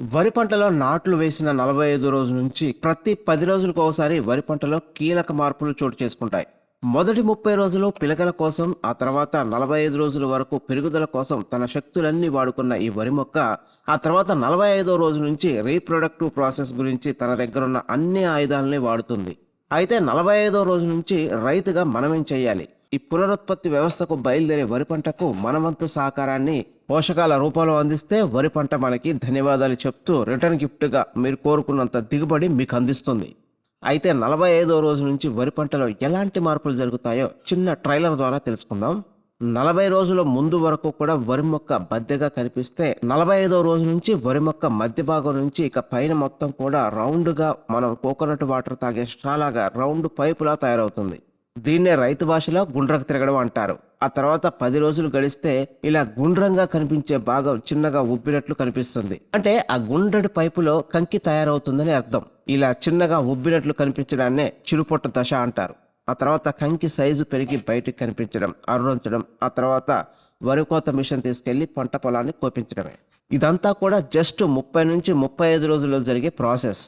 వరి పంటలో నాట్లు వేసిన నలభై ఐదు రోజుల నుంచి ప్రతి పది రోజులకు ఒకసారి వరి పంటలో కీలక మార్పులు చోటు చేసుకుంటాయి. మొదటి ముప్పై రోజులు పిలకల కోసం ఆ తర్వాత నలభై ఐదు రోజుల వరకు పెరుగుదల కోసం తన శక్తులన్నీ వాడుకున్న ఈ వరి మొక్క ఆ తర్వాత నలభై ఐదో రోజు నుంచి రీప్రొడక్టివ్ ప్రాసెస్ గురించి తన దగ్గరున్న అన్ని ఆయుధాలని వాడుతుంది. అయితే నలభై ఐదో రోజు నుంచి రైతుగా మనమేం చేయాలి? ఈ పునరుత్పత్తి వ్యవస్థకు బయలుదేరే వరి పంటకు మనవంతు సహకారాన్ని పోషకాల రూపంలో అందిస్తే వరి పంట మనకి ధన్యవాదాలు చెప్తూ రిటర్న్ గిఫ్ట్గా మీరు కోరుకున్నంత దిగుబడి మీకు అందిస్తుంది. అయితే నలభై ఐదో రోజు నుంచి వరి పంటలో ఎలాంటి మార్పులు జరుగుతాయో చిన్న ట్రైలర్ ద్వారా తెలుసుకుందాం. నలభై రోజుల ముందు వరకు కూడా వరి మొక్క బద్దెగా కనిపిస్తే నలభై ఐదో రోజు నుంచి వరి మొక్క మధ్య భాగం నుంచి ఇక పైన మొత్తం కూడా రౌండ్గా మనం కోకోనట్ వాటర్ తాగే స్ట్రాలాగా రౌండ్ పైపులా తయారవుతుంది. దీన్నే రైతు భాషలో గుండ్రకు తిరగడం అంటారు. ఆ తర్వాత పది రోజులు గడిస్తే ఇలా గుండ్రంగా కనిపించే భాగం చిన్నగా ఉబ్బినట్లు కనిపిస్తుంది. అంటే ఆ గుండ్రటి పైపులో కంకి తయారవుతుందని అర్థం. ఇలా చిన్నగా ఉబ్బినట్లు కనిపించడాన్నే చిరుపొట్ట దశ అంటారు. ఆ తర్వాత కంకి సైజు పెరిగి బయటికి కనిపించడం అరుణించడం ఆ తర్వాత వరి కోత మిషన్ తీసుకెళ్ళి పంట పొలాన్ని కోపించడమే. ఇదంతా కూడా జస్ట్ ముప్పై నుంచి ముప్పై ఐదు రోజుల్లో జరిగే ప్రాసెస్.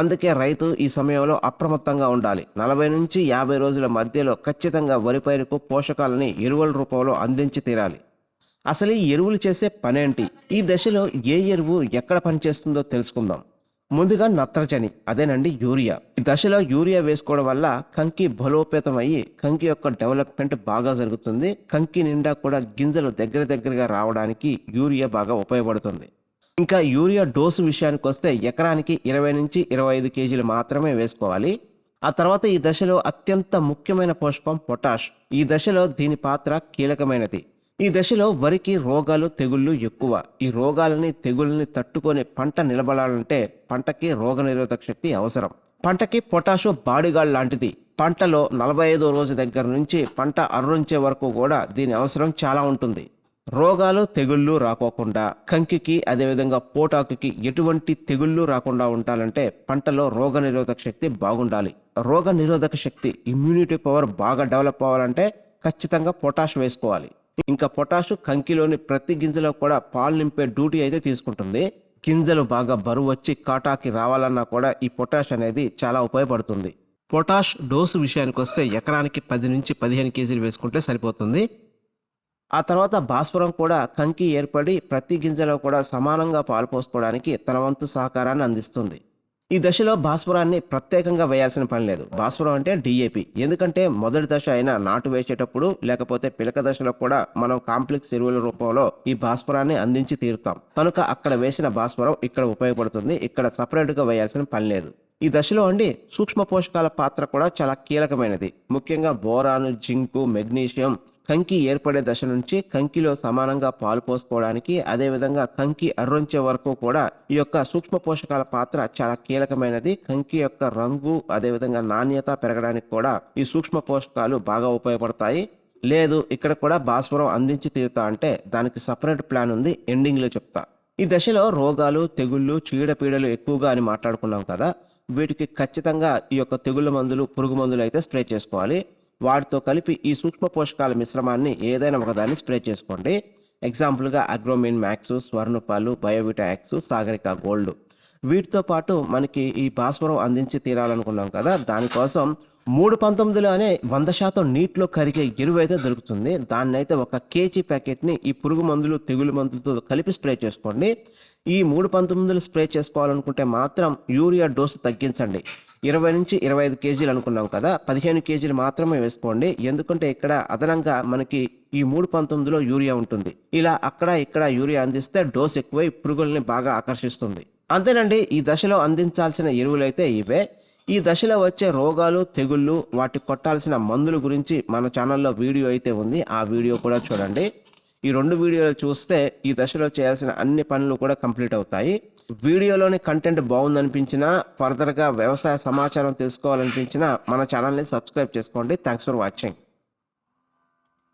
అందుకే రైతు ఈ సమయంలో అప్రమత్తంగా ఉండాలి. నలభై నుంచి యాభై రోజుల మధ్యలో ఖచ్చితంగా వరి పైరుకు పోషకాలని ఎరువుల రూపంలో అందించి తీరాలి. అసలు ఈ ఎరువులు చేసే పనేంటి? ఈ దశలో ఏ ఎరువు ఎక్కడ పనిచేస్తుందో తెలుసుకుందాం. ముందుగా నత్రజని అదేనండి యూరియా. ఈ దశలో యూరియా వేసుకోవడం వల్ల కంకి బలోపేతం అయ్యి కంకి యొక్క డెవలప్మెంట్ బాగా జరుగుతుంది. కంకి నిండా కూడా గింజలు దగ్గర దగ్గరగా రావడానికి యూరియా బాగా ఉపయోగపడుతుంది. ఇంకా యూరియా డోసు విషయానికి వస్తే ఎకరానికి ఇరవై నుంచి ఇరవై ఐదు కేజీలు మాత్రమే వేసుకోవాలి. ఆ తర్వాత ఈ దశలో అత్యంత ముఖ్యమైన పోషకం పొటాష్. ఈ దశలో దీని పాత్ర కీలకమైనది. ఈ దశలో వరికి రోగాలు తెగుళ్ళు ఎక్కువ. ఈ రోగాలని తెగుళ్ళని తట్టుకొని పంట నిలబడాలంటే పంటకి రోగనిరోధక శక్తి అవసరం. పంటకి పొటాషు బాడిగాడ్ లాంటిది. పంటలో నలభై ఐదో రోజు దగ్గర నుంచి పంట అర్రుంచే వరకు కూడా దీని అవసరం చాలా ఉంటుంది. రోగాలు తెగుళ్ళు రాకోకుండా కంకికి అదేవిధంగా పోటాకుకి ఎటువంటి తెగుళ్ళు రాకుండా ఉండాలంటే పంటలో రోగ నిరోధక శక్తి బాగుండాలి. రోగ నిరోధక శక్తి ఇమ్యూనిటీ పవర్ బాగా డెవలప్ అవ్వాలంటే ఖచ్చితంగా పొటాష్ వేసుకోవాలి. ఇంకా పొటాషు కంకిలోని ప్రతి గింజలో కూడా పాలు నింపే డ్యూటీ అయితే తీసుకుంటుంది. గింజలు బాగా బరువు వచ్చి కాటాకి రావాలన్నా కూడా ఈ పొటాష్ అనేది చాలా ఉపయోగపడుతుంది. పొటాష్ డోసు విషయానికి వస్తే ఎకరానికి పది నుంచి పదిహేను కేజీలు వేసుకుంటే సరిపోతుంది. ఆ తర్వాత భాస్వరం కూడా కంకి ఏర్పడి ప్రతి గింజలో కూడా సమానంగా పాలు పోసుకోవడానికి తన వంతు సహకారాన్ని అందిస్తుంది. ఈ దశలో భాస్వరాన్ని ప్రత్యేకంగా వేయాల్సిన పని లేదు. భాస్వరం అంటే డిఏపి ఎందుకంటే మొదటి దశ అయిన నాటు వేసేటప్పుడు లేకపోతే పిలక దశలో కూడా మనం కాంప్లెక్స్ ఎరువుల రూపంలో ఈ భాస్వరాన్ని అందించి తీరుతాం. కనుక అక్కడ వేసిన భాస్వరం ఇక్కడ ఉపయోగపడుతుంది. ఇక్కడ సపరేట్గా వేయాల్సిన పని లేదు. ఈ దశలో అండి సూక్ష్మ పోషకాల పాత్ర కూడా చాలా కీలకమైనది. ముఖ్యంగా బోరాను జింకు మెగ్నీషియం కంకి ఏర్పడే దశ నుంచి కంకిలో సమానంగా పాలు పోసుకోవడానికి అదేవిధంగా కంకి అర్రొంచే వరకు కూడా ఈ యొక్క సూక్ష్మ పోషకాల పాత్ర చాలా కీలకమైనది. కంకి యొక్క రంగు అదేవిధంగా నాణ్యత పెరగడానికి కూడా ఈ సూక్ష్మ పోషకాలు బాగా ఉపయోగపడతాయి. లేదు ఇక్కడ కూడా భాస్వరం అందించి తీరుతా అంటే దానికి సపరేట్ ప్లాన్ ఉంది ఎండింగ్లో చెప్తా. ఈ దశలో రోగాలు తెగుళ్ళు చీడపీడలు ఎక్కువగా అని మాట్లాడుకున్నాం కదా వీటికి ఖచ్చితంగా ఈ యొక్క తెగుళ్ళ మందులు పురుగు మందులు అయితే స్ప్రే చేసుకోవాలి. వాటితో కలిపి ఈ సూక్ష్మ పోషకాల మిశ్రమాన్ని ఏదైనా ఒకదాన్ని స్ప్రే చేసుకోండి. ఎగ్జాంపుల్గా అగ్రోమిన్ మ్యాక్స్ స్వర్ణపాలు బయోవిటా యాక్స్ సాగరిక గోల్డ్. వీటితో పాటు మనకి ఈ భాస్వరం అందించి తీరాలనుకున్నాం కదా దానికోసం మూడు పంతొమ్మిదిలో అనే వంద శాతం నీటిలో కరిగే ఎరువు అయితే దొరుకుతుంది. దాన్ని అయితే ఒక కేజీ ప్యాకెట్ని ఈ పురుగు మందులు తెగులు మందులతో కలిపి స్ప్రే చేసుకోండి. ఈ మూడు పంతొమ్మిదిలు స్ప్రే చేసుకోవాలనుకుంటే మాత్రం యూరియా డోసు తగ్గించండి. ఇరవై నుంచి ఇరవై ఐదు కేజీలు అనుకున్నాం కదా పదిహేను కేజీలు మాత్రమే వేసుకోండి. ఎందుకంటే ఇక్కడ అదనంగా మనకి ఈ మూడు పంతొమ్మిదిలో యూరియా ఉంటుంది. ఇలా అక్కడ ఇక్కడ యూరియా అందిస్తే డోస్ ఎక్కువై పురుగుల్ని బాగా ఆకర్షిస్తుంది. అంతేనండి ఈ దశలో అందించాల్సిన ఎరువులైతే ఇవే. ఈ దశలో వచ్చే రోగాలు తెగుళ్ళు వాటి కొట్టాల్సిన మందుల గురించి మన ఛానల్లో వీడియో అయితే ఉంది. ఆ వీడియో కూడా చూడండి. ఈ రెండు వీడియోలు చూస్తే ఈ దశలో చేయాల్సిన అన్ని పనులు కూడా కంప్లీట్ అవుతాయి. వీడియోలోని కంటెంట్ బాగుందనిపించినా ఫర్దర్గా వ్యవసాయ సమాచారం తెలుసుకోవాలనిపించినా మన ఛానల్ని సబ్స్క్రైబ్ చేసుకోండి. Thanks for watching